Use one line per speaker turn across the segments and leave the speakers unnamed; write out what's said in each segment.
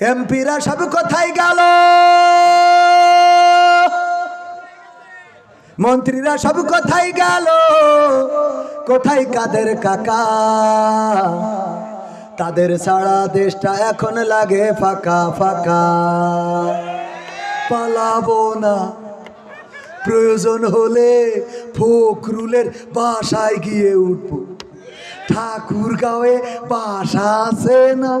এমপিরা সব কোথায় গেল? মন্ত্রীরা সব কোথায় গেল? কোথায় কাদের কাকা? তাদের সারা দেশটা এখন লাগে ফাঁকা ফাঁকা। পালাবো না। প্রয়োজন হলে ফখরুলের বাসায় গিয়ে উঠবো। ঠাকুর গাঁয়ে বাসা আছে না?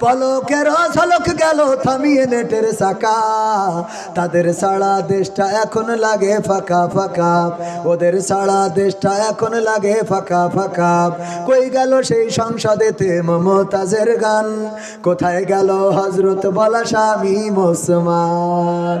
পলকের ঝলক গেল, থামিয়ে নেটের সাকা তাদের সারা দেশটা এখন লাগে ফাঁকা ফাঁকা। ওদের সারা দেশটা এখন লাগে ফাঁকা ফাঁকা। কই গেল সেই সংসদেতে মমতাজের গান? কোথায় গেল হজরত বলা স্বামী মুসলমান?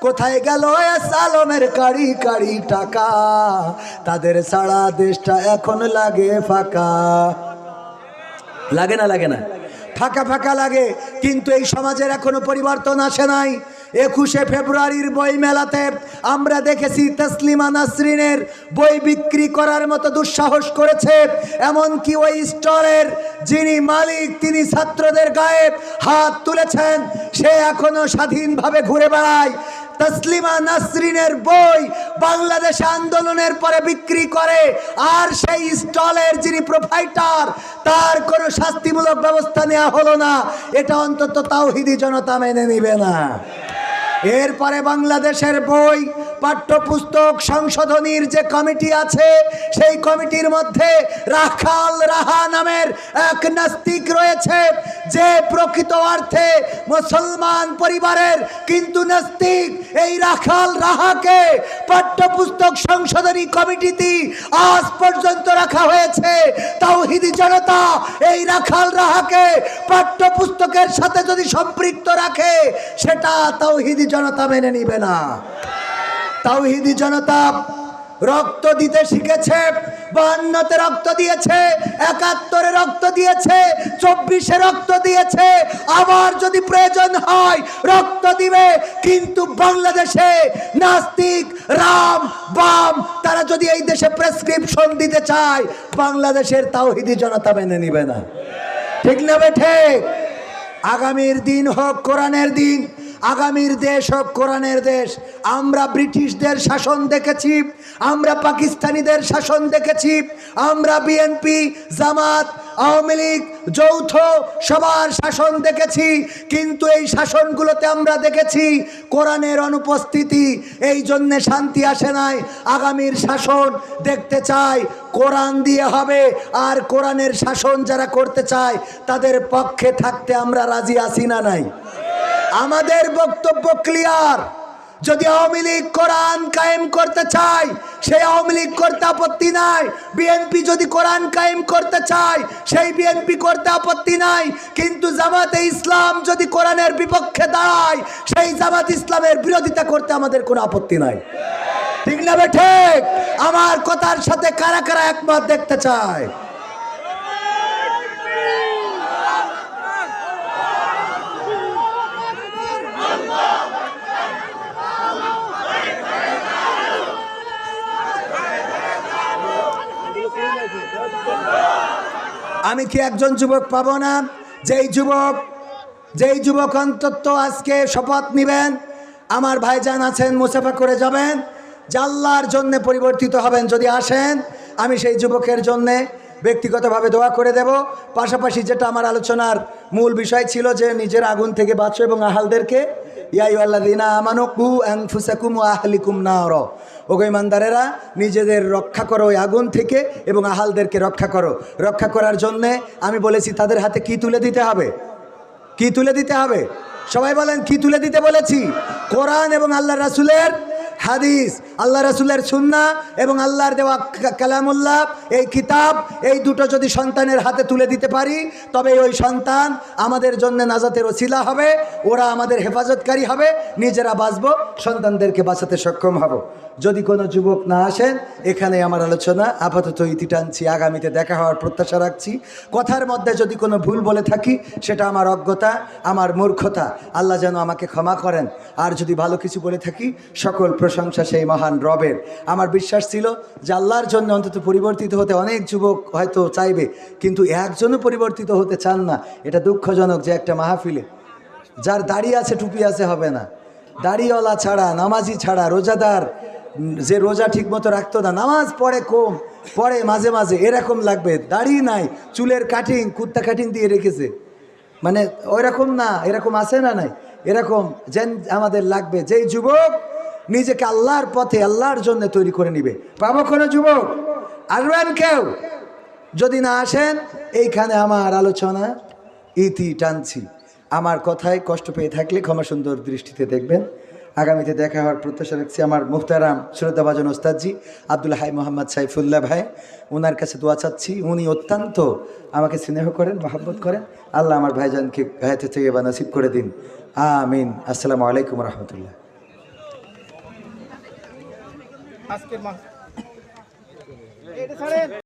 কোথায় গেল সালমের কাড়ি কাড়ি টাকা? তাদের সারা দেশটা এখন লাগে ফাঁকা। লাগে না লাগে না। ফাঁকা ফাঁকা লাগে। কিন্তু এই সমাজের এখনও পরিবর্তন আসে নাই। একুশে ফেব্রুয়ারির বই মেলাতে আমরা দেখেছি তসলিমা নাসরিনের বই বিক্রি করার মতো দুঃসাহস করেছে। এমনকি ওই স্টলের যিনি মালিক, তিনি ছাত্রদের গায়ে হাত তুলেছেন, সে এখনও স্বাধীনভাবে ঘুরে বেড়ায়। তসলিমা নাসরিনের বই বাংলাদেশ আন্দোলনের পরে বিক্রি করে। আর সেই স্টলের যিনি প্রোভাইডার তার কোনো শাস্তিমূলক ব্যবস্থা নেওয়া হলো না। এটা অন্তত তাওহিদি জনতা মেনে নিবে না। এরপরে বাংলাদেশের বই পাঠ্যপুস্তক সংশোধনীর যে কমিটি আছে, সেই কমিটির মধ্যে রাখাল রাহা নামের এক নাস্তিক রয়েছে। যে প্রকৃত অর্থে মুসলমান পরিবারের কিন্তু নাস্তিক, এই রাখাল রাহাকে পাঠ্যপুস্তক সংশোধনী কমিটিতে আজ পর্যন্ত রাখা হয়েছে। তাওহিদি জনতা এই রাখাল রাহাকে পাঠ্যপুস্তকের সাথে যদি সম্পৃক্ত রাখে, সেটা তাওহিদি জনতা মেনে নিবে না। তাওহিদি জনতা রক্ত দিতে শিখেছে বান্নতে রক্ত দিয়েছে, একাত্তরে রক্ত দিয়েছে, চব্বিশে রক্ত দিয়েছে। আবার যদি প্রয়োজন হয়, রক্ত দিবে। কিন্তু বাংলাদেশে নাস্তিক, রাম, বাম, তারা যদি এই দেশে প্রেসক্রিপশন দিতে চায়, বাংলাদেশের তাওহিদি জনতা মেনে নিবে না। ঠিক না বেঠে আগামীর দিন হোক, কোরআনের দিন আগামীর দেশ হোক, কোরআনের দেশ। আমরা ব্রিটিশদের শাসন দেখেছি, আমরা পাকিস্তানিদের শাসন দেখেছি, আমরা বিএনপি জামাত, আওয়ামী লীগ, যৌথ সবার শাসন দেখেছি, কিন্তু এই শাসনগুলোতে আমরা দেখেছি, কোরআনের অনুপস্থিতি, এই জন্যে শান্তি আসে নাই। আগামীর শাসন দেখতে চাই, কোরআন দিয়ে হবে, আর কোরআনের শাসন যারা করতে চায়, তাদের পক্ষে থাকতে আমরা রাজি আছি না নাই। আমাদের বক্তব্য ক্লিয়ার যদি আওয়ামী লীগ কোরআন কায়েম করতে চায়, সেই আওয়ামী লীগ করতে আপত্তি নাই। বিএনপি যদি কোরআন কায়েম করতে চায়, সেই বিএনপি করতে আপত্তি নাই। কিন্তু জামাতে ইসলাম যদি কোরআনের বিপক্ষে দাঁড়ায়, সেই জামাত ইসলামের বিরোধিতা করতে আমাদের কোনো আপত্তি নাই। ঠিক না বে ঠিক? আমার কথার সাথে কারা কারা একমত দেখতে চায়? আমি কি একজন যুবক পাবো না? যেই যুবক যেই যুবক অন্তত আজকে শপথ নেবেন, আমার ভাইজান আছেন, মুসাফা করে যাবেন জাল্লার জন্য পরিবর্তিত হবেন, যদি আসেন, আমি সেই যুবকের জন্যে ব্যক্তিগতভাবে দোয়া করে দেব। পাশাপাশি যেটা আমার আলোচনার মূল বিষয় ছিল যে নিজের আগুন থেকে বাঁচো এবং আহালদেরকে ইয়াই আল্লাদিনা আমানুকু অ্যাংফুসাকুম আহলিকুম না ওগো ইমানদারেরা, নিজেদের রক্ষা করো ওই আগুন থেকে এবং আহালদেরকে রক্ষা করো। রক্ষা করার জন্যে আমি বলেছি, তাদের হাতে কি তুলে দিতে হবে? কি তুলে দিতে হবে? সবাই বলেন, কি তুলে দিতে বলেছি? কোরআন এবং আল্লাহ রাসুলের হাদিস, আল্লাহ রাসুলের সুন্না এবং আল্লাহর দেওয়া কালামুল্লাহ, এই কিতাব, এই দুটো যদি সন্তানের হাতে তুলে দিতে পারি, তবে ওই সন্তান আমাদের জন্য নাজাতের ওসিলা হবে, ওরা আমাদের হেফাজতকারী হবে, নিজেরা বাঁচব, সন্তানদেরকে বাঁচাতে সক্ষম হব। যদি কোনো যুবক না আসেন, এখানে আমার আলোচনা, আপাতত ইতি টানছি, আগামীতে দেখা হওয়ার প্রত্যাশা রাখছি। কথার মধ্যে যদি কোনো ভুল বলে থাকি, সেটা আমার অজ্ঞতা, আমার মূর্খতা, আল্লাহ যেন আমাকে ক্ষমা করেন। আর যদি ভালো কিছু বলে থাকি, সকল প্রশংসা সেই মহান রবের। আমার বিশ্বাস ছিল যে আল্লাহর জন্য অন্তত পরিবর্তিত হতে অনেক যুবক হয়তো চাইবে, কিন্তু একজনও পরিবর্তিত হতে চান না। এটা দুঃখজনক যে একটা মাহফিলে যার দাড়ি আছে, টুপি আছে হবে না। দাড়িওয়ালা ছাড়া, নামাজি ছাড়া, রোজাদার, যে রোজা ঠিক মতো রাখতো না, নামাজ পড়ে কম, পড়ে মাঝে মাঝে, এরকম লাগবে। দাড়ি নাই, চুলের কাটিং কুত্তা কাটিং দিয়ে রেখেছে। মানে ওই রকম না, এরকম আছে না নাই? এরকম যেন আমাদের লাগবে। যেই যুবক নিজেকে আল্লাহর পথে, আল্লাহর জন্য তৈরি করে নিবে। পাবো কোনো যুবক? আসবেন কেউ? যদি না আসেন, এইখানে আমার আলোচনা ইতি টানছি। আমার কথায় কষ্ট পেয়ে থাকলে ক্ষমা সুন্দর দৃষ্টিতে দেখবেন। আগামীতে দেখা হওয়ার প্রত্যাশা রাখছি আমার মুখতারাম শ্রদ্ধাভাজন ওস্তাদজি, আব্দুল হাই মোহাম্মদ সাইফুল্লাহ ভাই। ওনার কাছে দোয়া চাচ্ছি, উনি অত্যন্ত আমাকে স্নেহ করেন, মহাব্বত করেন। আল্লাহ আমার ভাইজানকে গায়েতে থেকে বা নসিব করে দিন। আমিন। আসসালামু আলাইকুম রহমতুল্লাহ।
আজকের ছাড়েন।